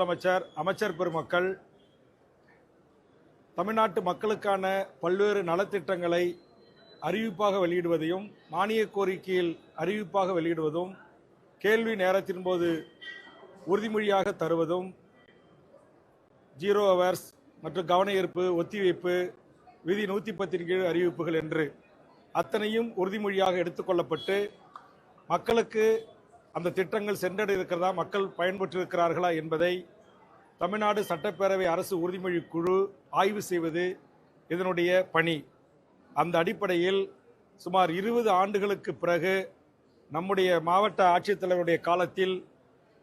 முதலமைச்சர் அமைச்சர் பெருமக்கள் தமிழ்நாட்டு மக்களுக்கான பல்வேறு நலத்திட்டங்களை அறிவிப்பாக வெளியிடுவதையும் மானிய கோரிக்கையில் அறிவிப்பாக வெளியிடுவதும் கேள்வி நேரத்தின் போது உறுதிமொழியாக தருவதும் ஜீரோ அவர்ஸ் மற்றும் கவன ஈர்ப்பு ஒத்திவைப்பு விதி நூற்றி பத்தின் கீழ் அறிவிப்புகள் என்று அத்தனையும் உறுதிமொழியாக எடுத்துக்கொள்ளப்பட்டு மக்களுக்கு அந்த திட்டங்கள் சென்றடை இருக்கிறதா மக்கள் பயன்பெற்றிருக்கிறார்களா என்பதை தமிழ்நாடு சட்டப்பேரவை அரசு உறுதிமொழி குழு ஆய்வு செய்வது இதனுடைய பணி. அந்த அடிப்படையில் சுமார் இருபது ஆண்டுகளுக்கு பிறகு நம்முடைய மாவட்ட ஆட்சித்தலைவருடைய காலத்தில்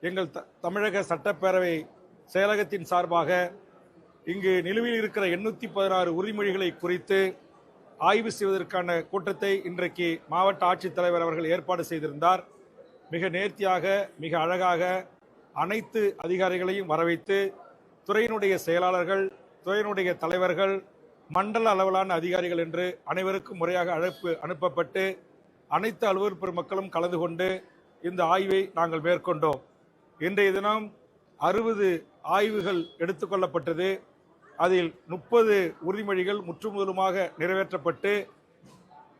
எங்கள் த- தமிழக சட்டப்பேரவை செயலகத்தின் சார்பாக இங்கு நிலுவையில் இருக்கிற எண்ணூற்றி பதினாறு உறுதிமொழிகளை குறித்து ஆய்வு செய்வதற்கான கூட்டத்தை இன்றைக்கு மாவட்ட ஆட்சித்தலைவர் அவர்கள் ஏற்பாடு செய்திருந்தார். மிக நேர்த்தியாக மிக அழகாக அனைத்து அதிகாரிகளையும் வரவைத்து துறையினுடைய செயலாளர்கள் துறையினுடைய தலைவர்கள் மண்டல அளவிலான அதிகாரிகள் என்று அனைவருக்கும் முறையாக அழைப்பு அனுப்பப்பட்டு அனைத்து அலுவலர் பெருமக்களும் கலந்து கொண்டு இந்த ஆய்வை நாங்கள் மேற்கொண்டோம். இன்றைய தினம் அறுபது ஆய்வுகள் எடுத்துக்கொள்ளப்பட்டது அதில் முப்பது உறுதிமொழிகள் முற்றுமுதலுமாக நிறைவேற்றப்பட்டு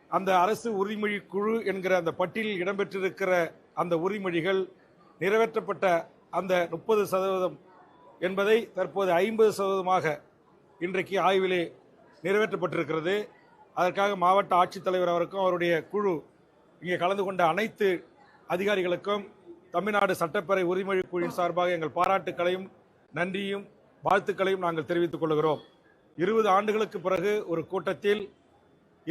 அந்த அரசு உறுதிமொழி குழு என்கிற அந்த பட்டியலில் இடம்பெற்றிருக்கிற அந்த உரிமொழிகள் நிறைவேற்றப்பட்ட அந்த முப்பது சதவீதம் என்பதை தற்போது ஐம்பது சதவீதமாக இன்றைக்கு ஆய்விலே நிறைவேற்றப்பட்டிருக்கிறது. அதற்காக மாவட்ட ஆட்சித்தலைவர் அவருக்கும் அவருடைய குழு இங்கே கலந்து கொண்ட அனைத்து அதிகாரிகளுக்கும் தமிழ்நாடு சட்டப்பேரவை உரிமொழி குழுவின் சார்பாக எங்கள் பாராட்டுக்களையும் நன்றியும் வாழ்த்துக்களையும் நாங்கள் தெரிவித்துக் கொள்கிறோம். இருபது ஆண்டுகளுக்கு பிறகு ஒரு கூட்டத்தில்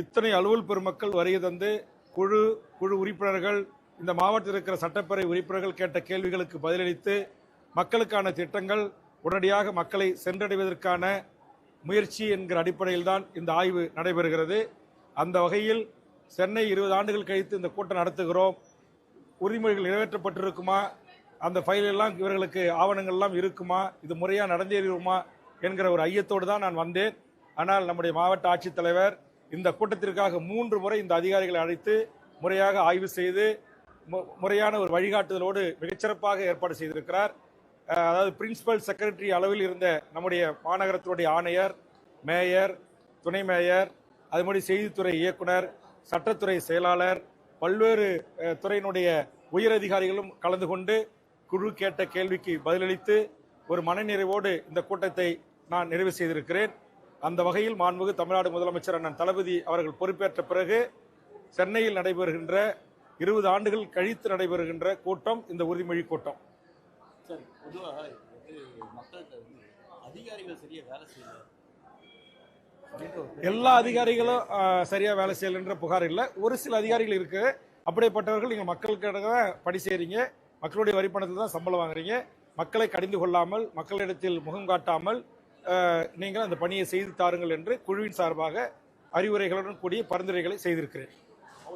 இத்தனை அலுவல் பெருமக்கள் வருகை தந்து குழு குழு உறுப்பினர்கள் இந்த மாவட்டத்தில் இருக்கிற சட்டப்பேரவை உறுப்பினர்கள் கேட்ட கேள்விகளுக்கு பதிலளித்து மக்களுக்கான திட்டங்கள் உடனடியாக மக்களை சென்றடைவதற்கான முயற்சி என்கிற அடிப்படையில் தான் இந்த ஆய்வு நடைபெறுகிறது. அந்த வகையில் சென்னை இருபது ஆண்டுகள் கழித்து இந்த கூட்டம் நடத்துகிறோம். உரிமைகள் நிறைவேற்றப்பட்டிருக்குமா? அந்த ஃபைல் எல்லாம் இவர்களுக்கு ஆவணங்கள்லாம் இருக்குமா? இது முறையாக நடந்தேறிடுமா? என்கிற ஒரு ஐயத்தோடு தான் நான் வந்தேன். ஆனால் நம்முடைய மாவட்ட ஆட்சித்தலைவர் இந்த கூட்டத்திற்காக மூன்று முறை இந்த அதிகாரிகளை அழைத்து முறையாக ஆய்வு செய்து முறையான ஒரு வழிகாட்டுதலோடு மிகச்சிறப்பாக ஏற்பாடு செய்திருக்கிறார். அதாவது பிரின்சிபல் செக்ரட்டரி அளவில் இருந்த நம்முடைய மாநகரத்தினுடைய ஆணையர் மேயர் துணை மேயர் அது மாதிரி செய்தித்துறை இயக்குனர் சட்டத்துறை செயலாளர் பல்வேறு துறையினுடைய உயரதிகாரிகளும் கலந்து கொண்டு குழு கேட்ட கேள்விக்கு பதிலளித்து ஒரு மனநிறைவோடு இந்த கூட்டத்தை நான் நிறைவு செய்திருக்கிறேன். அந்த வகையில் மாண்புமிகு தமிழ்நாடு முதலமைச்சர் அண்ணன் தளபதி அவர்கள் பொறுப்பேற்ற பிறகு சென்னையில் நடைபெறுகின்ற இருபது ஆண்டுகள் கழித்து நடைபெறுகின்ற கூட்டம் இந்த உறுதிமொழி கூட்டம். சார் பொதுவாக வந்து மக்கள்கிட்ட வந்து அதிகாரிகள் சரியா வேலை செய்யல. எல்லா அதிகாரிகளும் சரியா வேலை செய்யலைன்ற புகார் இல்லை. ஒரு சில அதிகாரிகள் இருக்கு. அப்படிப்பட்டவர்கள் நீங்கள் மக்களுக்காக தான் பணி செய்றீங்க. மக்களுடைய வரிப்பணத்தில் தான் சம்பளம் வாங்குறீங்க. மக்களை கடிந்து கொள்ளாமல் மக்களிடத்தில் முகம் காட்டாமல் நீங்கள் அந்த பணியை செய்து தாருங்கள் என்று குழுவின் சார்பாக அறிவுரைகளுடன் கூடிய பரிந்துரைகளை செய்திருக்கிறேன்.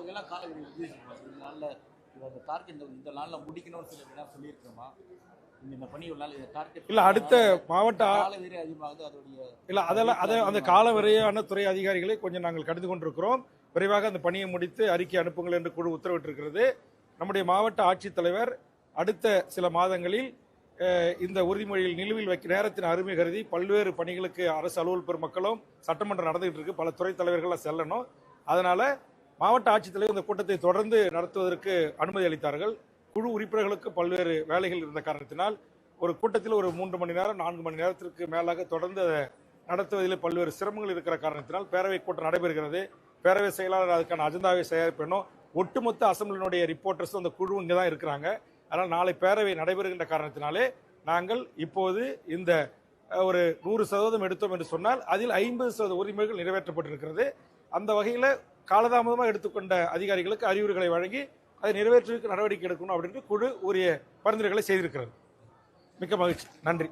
வந்து இந்த நாளில் இந்த டார்கெட் இந்த நாளில் முடிக்கணும்னு சொல்லி என்ன சொல்லியிருக்கிறோமா? இல்ல அடுத்த மாவட்ட இல்ல அதெல்லாம் அதை அந்த கால வரையான துறை அதிகாரிகளை கொஞ்சம் நாங்கள் கடிந்து கொண்டிருக்கிறோம். விரைவாக அந்த பணியை முடித்து அறிக்கை அனுப்புங்கள் என்று குழு உத்தரவிட்டிருக்கிறது. நம்முடைய மாவட்ட ஆட்சித்தலைவர் அடுத்த சில மாதங்களில் இந்த உறுதிமொழியில் நிலுவில் வைக்க நேரத்தின் அருமை கருதி பல்வேறு பணிகளுக்கு அரசு அலுவல் பெருமக்களும் சட்டமன்றம் நடந்துகிட்டு இருக்கு. பல துறை தலைவர்கள்லாம் செல்லணும். அதனால மாவட்ட ஆட்சித்தலைவர் இந்த கூட்டத்தை தொடர்ந்து நடத்துவதற்கு அனுமதி அளித்தார்கள். குழு உறுப்பினர்களுக்கு பல்வேறு வேலைகள் இருந்த காரணத்தினால் ஒரு கூட்டத்தில் ஒரு மூன்று மணி நேரம் நான்கு மணி நேரத்திற்கு மேலாக தொடர்ந்து அதை நடத்துவதில் பல்வேறு சிரமங்கள் இருக்கிற காரணத்தினால் பேரவை கூட்டம் நடைபெறுகிறது. பேரவை செயலாளர் அதுக்கான அஜெண்டாவை தயாரிப்பணும் ஒட்டுமொத்த அசம்பிளினுடைய ரிப்போர்ட்டர்ஸ் அந்த குழு இங்கே தான் இருக்கிறாங்க. அதனால் நாளை பேரவை நடைபெறுகின்ற காரணத்தினாலே நாங்கள் இப்போது இந்த ஒரு நூறு சதவீதம் எடுத்தோம் என்று சொன்னால் அதில் ஐம்பது சதவீத உரிமைகள் நிறைவேற்றப்பட்டிருக்கிறது. அந்த வகையில் காலதாமதமாக எடுத்துக்கொண்ட அதிகாரிகளுக்கு அறிவுறுகளை வழங்கி அதை நிறைவேற்றுவதற்கு நடவடிக்கை எடுக்கணும் அப்படின்ட்டு குழு உரிய பரிந்துரைகளை செய்திருக்கிறது. மிக்க மகிழ்ச்சி. நன்றி.